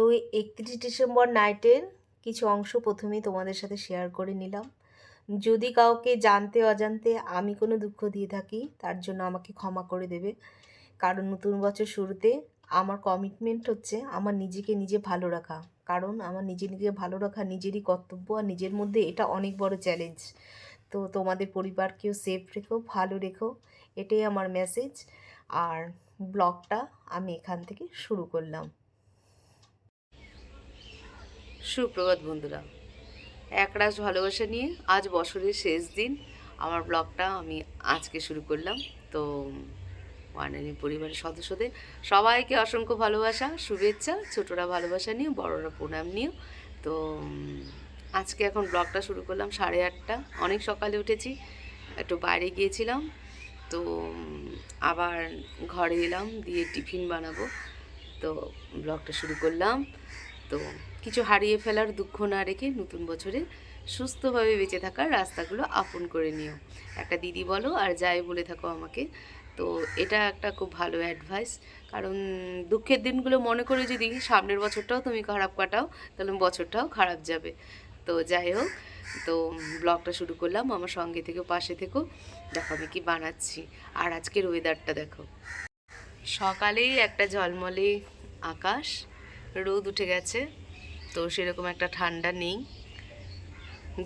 তো একত্রিশ ডিসেম্বর নাইটের কিছু অংশ প্রথমেই তোমাদের সাথে শেয়ার করে নিলাম। যদি কাউকে জানতে অজান্তে আমি কোনো দুঃখ দিয়ে থাকি, তার জন্য আমাকে ক্ষমা করে দেবে। কারণ নতুন বছর শুরুতে আমার কমিটমেন্ট হচ্ছে আমার নিজেকে নিজে ভালো রাখা। কারণ আমার নিজে নিজে ভালো রাখা নিজেরই কর্তব্য আর নিজের মধ্যে এটা অনেক বড় চ্যালেঞ্জ তো তোমাদের পরিবারকেও সেফ রেখো, ভালো রেখো, এটাই আমার মেসেজ আর ব্লগটা আমি এখান থেকে শুরু করলাম। সুপ্রভাত বন্ধুরা। একরাশ ভালোবাসা নিয়ে আজ বছরের শেষ দিন। আমার ব্লগটা আমি আজকে শুরু করলাম। তো ওয়ানানি পরিবারের সদস্যদের সবাইকে অসংখ্য ভালোবাসা, শুভেচ্ছা, ছোটরা ভালোবাসা নিয়ে, বড়রা প্রণাম নিয়ে তো আজকে এখন ব্লগটা শুরু করলাম সাড়ে আটটা। অনেক সকালে উঠেছি, একটু বাইরে গিয়েছিলাম। তো আবার ঘরে এলাম, দিয়ে টিফিন বানাবো। তো, ব্লগটা শুরু করলাম। তো কিছু হারিয়ে ফেলার দুঃখ না রেখে নতুন বছরে সুস্থভাবে বেঁচে থাকার রাস্তাগুলো আপন করে নিও। একটা দিদি বলো আর যাই বলে থাকো আমাকে। তো এটা একটা খুব ভালো অ্যাডভাইস কারণ দুঃখের দিনগুলো মনে করে যদি সামনের বছরটাও তুমি খারাপ কাটাও, তাহলে বছরটাও খারাপ যাবে। তো যাই হোক, তো ব্লগটা শুরু করলাম। আমার সঙ্গে থেকে পাশে থেকেও দেখো আমি কি বানাচ্ছি। আর আজকের ওয়েদারটা দেখো। সকালেই একটা ঝলমলে আকাশ। রোদ উঠে গেছে। তো সেরকম একটা ঠান্ডা নেই।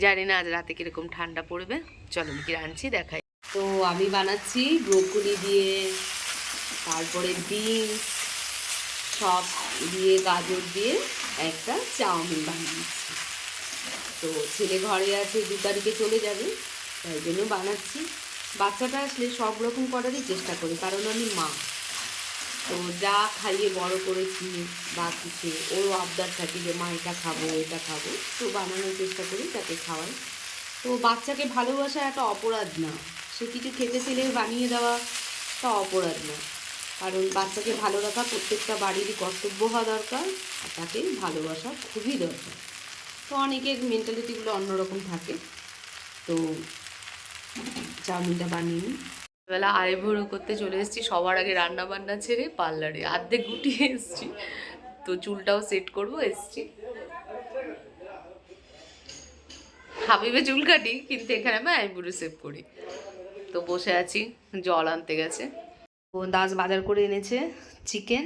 জানি না আজ রাতে কীরকম ঠান্ডা পড়বে। চলো কি রাঁধছি দেখাই। তো আমি বানাচ্ছি ব্রোকলি দিয়ে, তারপরে বিন সব দিয়ে গাজর দিয়ে একটা চাউমিন বানিয়েছি। তো ছেলে ঘরে আছে, দু তারিখে চলে যাবে, তাই জন্য বানাচ্ছি। বাচ্চাটা আসলে সব রকম করারই চেষ্টা করি, কারণ আমি মা। তো যা খাইয়ে বড় করেছি বা কিছু ওরও আবদার থাকে যে, মা, এটা খাব এটা খাব। তো বানানোর চেষ্টা করি তাকে খাওয়াই। তো বাচ্চাকে ভালোবাসা একটা অপরাধ না। সে কিছু খেতে চাইলে বানিয়ে দেওয়া তা অপরাধ না। কারণ বাচ্চাকে ভালো রাখা প্রত্যেকটা বাড়িরই কর্তব্য হওয়া দরকার আর তাকে ভালোবাসা খুবই দরকার। তো অনেকের মেন্টালিটিগুলো অন্যরকম থাকে। তো চাউমিনটা বানিয়ে নিই। বেলা আইভুড়ো করতে চলে এসেছি। সবার আগে রান্না বান্না ছেড়ে পার্লারে আর্ধেক গুটিয়ে এসেছি। তো চুলটাও সেট করব, এসেছি। হাবিবে চুল কাটি, কিন্তু এখানে আমি আইবুড়ো সেভ করি। তো বসে আছি, জল আনতে গেছে। দাস বাজার করে এনেছে চিকেন,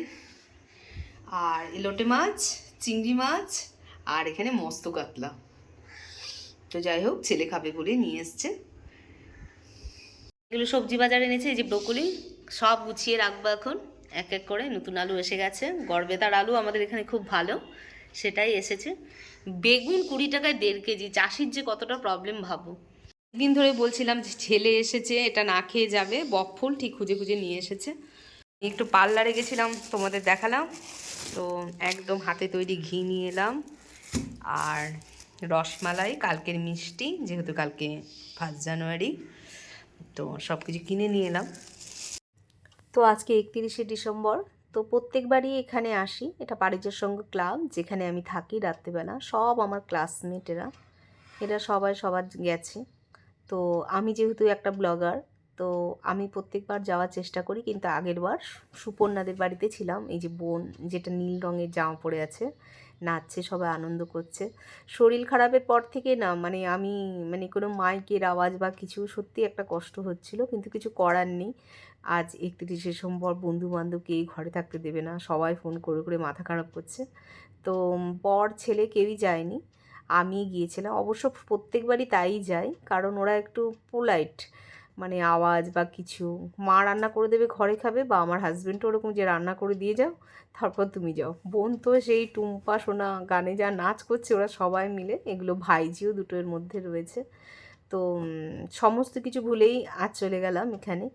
আর এলোটে মাছ, চিংড়ি মাছ, আর এখানে মস্ত কাতলা। তো যাই হোক, ছেলে খাবে বলে নিয়ে এসছে। এগুলো সবজি বাজারে এনেছে, এই যে ব্রোকলি, সব গুছিয়ে রাখব এখন। এক এক করে নতুন আলু এসে গেছে। গড়বেতার আলু আমাদের এখানে খুব ভালো, সেটাই এসেছে। বেগুন কুড়ি টাকায় দেড় কেজি, চাষির যে কতটা প্রবলেম ভাবো। দিন ধরে বলছিলাম যে ছেলে এসেছে, এটা না খেয়ে যাবে বকফুল ঠিক খুঁজে খুঁজে নিয়ে এসেছে। একটু পার্লারে গেছিলাম, তোমাদের দেখালাম। তো একদম হাতে তৈরি ঘি নিয়ে এলাম। আর রসমালাই, কালকের মিষ্টি, যেহেতু কালকে ফার্স্ট জানুয়ারি। তো সব কিছু কিনে নিয়ে এলাম। তো আজকে একত্রিশে ডিসেম্বর, তো প্রত্যেকবারই এখানে আসি। এটা পারিজের সঙ্গে ক্লাব, যেখানে আমি থাকি রাত্রিবেলা। সব আমার ক্লাসমেটেরা এরা সবাই সবার গেছে। তো আমি যেহেতু একটা ব্লগার তো আমি প্রত্যেকবার যাওয়ার চেষ্টা করি, কিন্তু আগের বার সুপর্ণাদের বাড়িতে ছিলাম। এই যে বোন যেটা নীল রঙের জামা পরে আছে, নাচছে, সবাই আনন্দ করছে। শরীর খারাপের পর থেকে না মানে আমি মানে কোনো মাইকের আওয়াজ বা কিছু সত্যি একটা কষ্ট হচ্ছিল, কিন্তু কিছু করার নেই। আজ একত্রিশে ডিসেম্বর বন্ধু বান্ধব কেউই ঘরে থাকতে দেবে না, সবাই ফোন করে করে মাথা খারাপ করছে। তো বর, ছেলে কেউই যায়নি। আমি গিয়েছিলাম। অবশ্য প্রত্যেকবারই তাই যাই কারণ ওরা একটু পোলাইট মানে আওয়াজ বা কিছু, মা রান্না করে দেবে, ঘরে খাবে, বা আমার হাজব্যান্ডও ওরকম যে রান্না করে দিয়ে যাও, তারপর তুমি যাও। বোন তো সেই টুম্পা, সোনা গানে যা নাচ করছে, ওরা সবাই মিলে, এগুলো ভাইজিও দুটোর মধ্যে রয়েছে। তো সমস্ত কিছু ভুলেই আজ চলে গেলাম এখানে।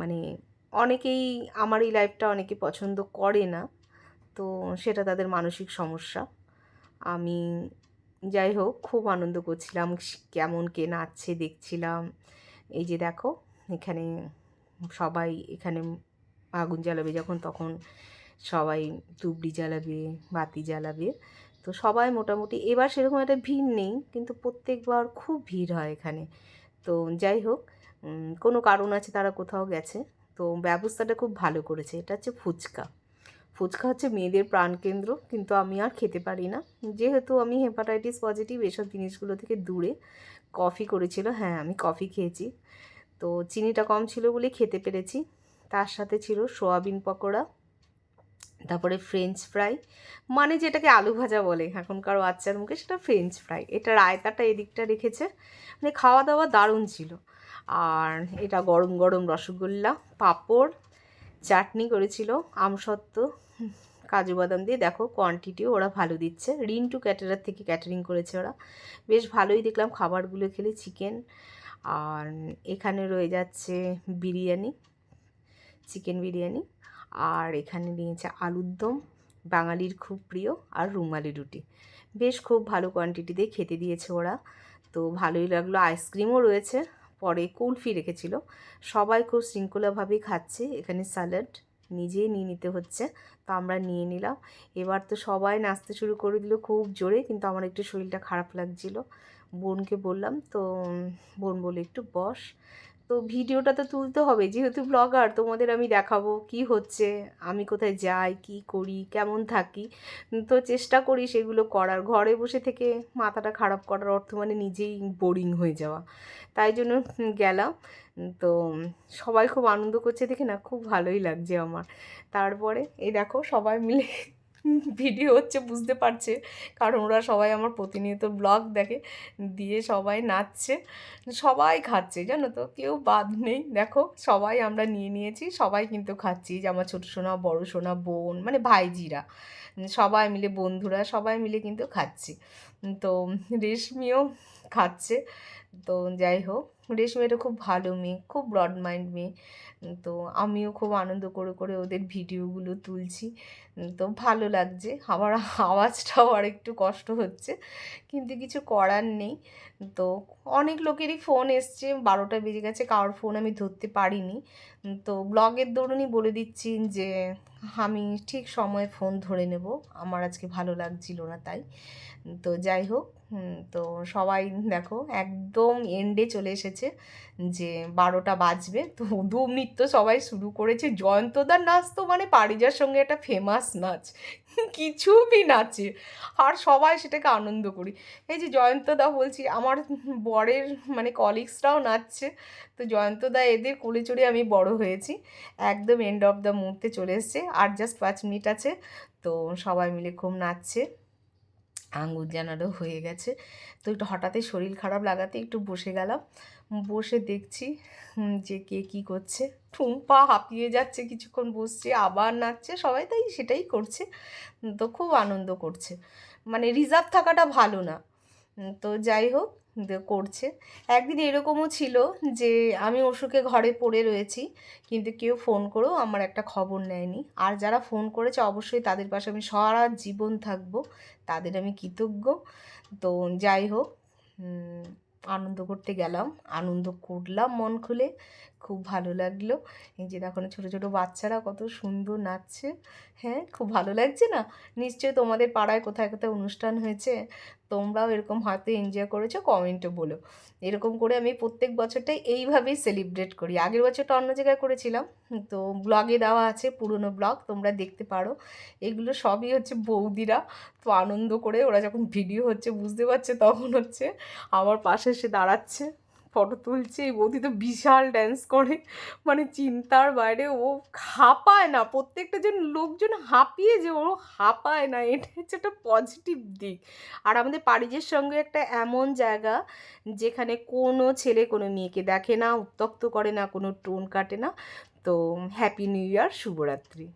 মানে অনেকেই আমার এই লাইফটা অনেকে পছন্দ করে না, তো সেটা তাদের মানসিক সমস্যা। আমি যাই হোক, খুব আনন্দ করছিলাম, কেমন কে নাচছে দেখছিলাম। এই যে দেখো, এখানে সবাই এখানে আগুন জ্বালাবে যখন, তখন সবাই তুবড়ি জ্বালাবে, বাতি জ্বালাবে। তো সবাই মোটামুটি, এবার সেরকম একটা ভিড় নেই, কিন্তু প্রত্যেকবার খুব ভিড় হয় এখানে। তো যাই হোক কোনো কারণ আছে তারা কোথাও গেছে। তো ব্যবস্থাটা খুব ভালো করেছে। এটা হচ্ছে ফুচকা। ফুচকা হচ্ছে মেয়েদের প্রাণকেন্দ্র কিন্তু আমি আর খেতে পারি না। যেহেতু আমি হেপাটাইটিস পজিটিভ, এসব জিনিসগুলো থেকে দূরে। কফি করেছিল হ্যাঁ আমি কফি খেয়েছি। তো চিনিটা কম ছিল বলে খেতে পেরেছি। তার সাথে ছিল সোয়াবিন পকোড়া, তারপরে ফ্রেঞ্চ ফ্রাই মানে যেটাকে আলু ভাজা বলে। এখনকার বাচ্চার মুখে সেটা ফ্রেঞ্চ ফ্রাই। এটা রায়তাটা এদিকটা রেখেছে। মানে খাওয়া দাওয়া দারুণ ছিল। আর এটা গরম গরম রসগোল্লা, পাঁপড় চাটনি করেছিল আমসত্ত্ব কাজু বাদাম দিয়ে। দেখো কোয়ান্টিটিও ওরা ভালো দিচ্ছে। রিন টু ক্যাটারার থেকে ক্যাটারিং করেছে ওরা। বেশ ভালোই দেখলাম, খাবারগুলো খেলে চিকেন আর এখানে রয়ে যাচ্ছে বিরিয়ানি চিকেন বিরিয়ানি। আর এখানে নিয়েছে আলুর দম, বাঙালির খুব প্রিয়, আর রুমালি রুটি। বেশ খুব ভালো কোয়ান্টিটিতে খেতে দিয়েছে ওরা। তো ভালোই লাগল আইসক্রিমও রয়েছে। পরে কুলফি রেখেছিল। সবাই খুব শৃঙ্খলাভাবেই খাচ্ছে। এখানে স্যালাড নিজেই নিয়ে নিতে হচ্ছে, তো আমরা নিয়ে নিলাম। এবার তো সবাই নাচতে শুরু করে দিল খুব জোরে, কিন্তু আমার একটু শরীরটা খারাপ লাগছিল। বোনকে বললাম, তো, বোন বলে একটু বস। তো ভিডিওটা তো তুলতে হবে। যেহেতু ব্লগার তোমাদের আমি দেখাবো কি হচ্ছে, আমি কোথায় যাই, কি করি, কেমন থাকি, তো চেষ্টা করি সেগুলো করার। ঘরে বসে থেকে মাথাটা খারাপ করার অর্থ মানে নিজেই বোরিং হয়ে যাওয়া। তাই জন্য গেলাম। তো সবাই খুব আনন্দ করছে দেখে না, খুব ভালোই লাগছে আমার। তারপরে, এই দেখো সবাই মিলে ভিডিও হচ্ছে বুঝতে পারছে। কারণ ওরা সবাই আমার প্রতিনিয়ত ব্লগ দেখে, দিয়ে সবাই নাচছে, সবাই খাচ্ছে, জানো তো? কেউ বাদ নেই। দেখো, সবাই আমরা নিয়ে নিয়েছি, সবাই কিন্তু খাচ্ছি। যে আমার ছোটো সোনা, বড় সোনা, বোন মানে ভাইজিরা, সবাই মিলে, বন্ধুরা সবাই মিলে কিন্তু খাচ্ছি। তো রেশমিও খাচ্ছে। তো যাই হোক রেশমিটা খুব ভালো মেয়ে, খুব ব্রড মাইন্ড মেয়ে। তো আমিও খুব আনন্দ করে করে ওদের ভিডিওগুলো তুলছি। তো ভালো লাগছে। আমার আওয়াজটাও আর একটু কষ্ট হচ্ছে, কিন্তু কিছু করার নেই। তো অনেক লোকেরই ফোন এসছে, বারোটা বেজে গেছে, কারোর ফোন আমি ধরতে পারিনি। তো ব্লগের দরুনই বলে দিচ্ছি যে, আমি ঠিক সময়ে ফোন ধরে নেব। আমার আজকে ভালো লাগছিল না তাই। তো যাই হোক তো সবাই দেখো, একদম এন্ডে চলে এসেছে। যে বারোটা বাজবে। তো ধুম নৃত্য সবাই শুরু করেছে। জয়ন্তদার নাচ তো মানে পারিজার সঙ্গে একটা ফেমাস নাচ। কিছু বি নাচে। আর সবাই সেটাকে আনন্দ করি। এই যে জয়ন্তদা বলছি, আমার বরের মানে কলিগসরাও নাচছে। তো জয়ন্তদা এদের কোলে চড়ে আমি বড় হয়েছি। একদম এন্ড অফ দ্য মুহূর্তে চলে এসছে। আর জাস্ট পাঁচ মিনিট আছে। তো সবাই মিলে খুব নাচছে। আঙ্গুর জানারও হয়ে গেছে। তো একটু হঠাৎই শরীর খারাপ লাগাতে একটু বসে গেলাম। বসে দেখছি যে কে কী করছে। ঠুম্পা হাঁপিয়ে যাচ্ছে, কিছুক্ষণ বসছে, আবার নাচছে, সবাই তাই সেটাই করছে। তো খুব আনন্দ করছে। মানে রিজার্ভ থাকাটা ভালো না। তো যাই হোক করছে। একদিন এরকমও ছিল যে, আমি অসুখে ঘরে পড়ে রয়েছি, কিন্তু কেউ ফোন করেও আমার একটা খবর নেয়নি। আর যারা ফোন করেছে, অবশ্যই তাদের পাশে আমি সারা জীবন থাকব, তাদের আমি কৃতজ্ঞ। তো যাই হোক আনন্দ করতে গেলাম, আনন্দ করলাম মন খুলে, খুব ভালো লাগল। এই যে দেখো ছোটো ছোটো বাচ্চারা কত সুন্দর নাচছে। হ্যাঁ খুব ভালো লাগছে না? নিশ্চয়ই তোমাদের পাড়ায় কোথায় কোথায় অনুষ্ঠান হয়েছে? তোমরাও এরকম হয়তো এনজয় করেছ কমেন্টও বলো। এরকম করে আমি প্রত্যেক বছরটাই এইভাবেই সেলিব্রেট করি। আগের বছরটা অন্য জায়গায় করেছিলাম, তো ব্লগে দেওয়া আছে, পুরনো ব্লগ তোমরা দেখতে পারো। এগুলো সবই হচ্ছে বৌদিরা, তো আনন্দ করে ওরা যখন ভিডিও হচ্ছে, বুঝতে পারছে তখন হচ্ছে আমার পাশে এসে দাঁড়াচ্ছে। ফটো তুলছে এই বৌদি তো বিশাল ড্যান্স করে। মানে চিন্তার বাইরে, ও হাঁপায় না, প্রত্যেকটা জন লোকজন হাঁপিয়ে যে ও হাঁপায় না, এটা হচ্ছে একটা পজিটিভ দিক। আর আমাদের পারিজের সঙ্গে একটা এমন জায়গা, যেখানে কোনো ছেলে, কোনো মেয়েকে দেখে না, উত্তক্ত করে না, কোনো টোন কাটে না। তো হ্যাপি নিউ ইয়ার শুভরাত্রি।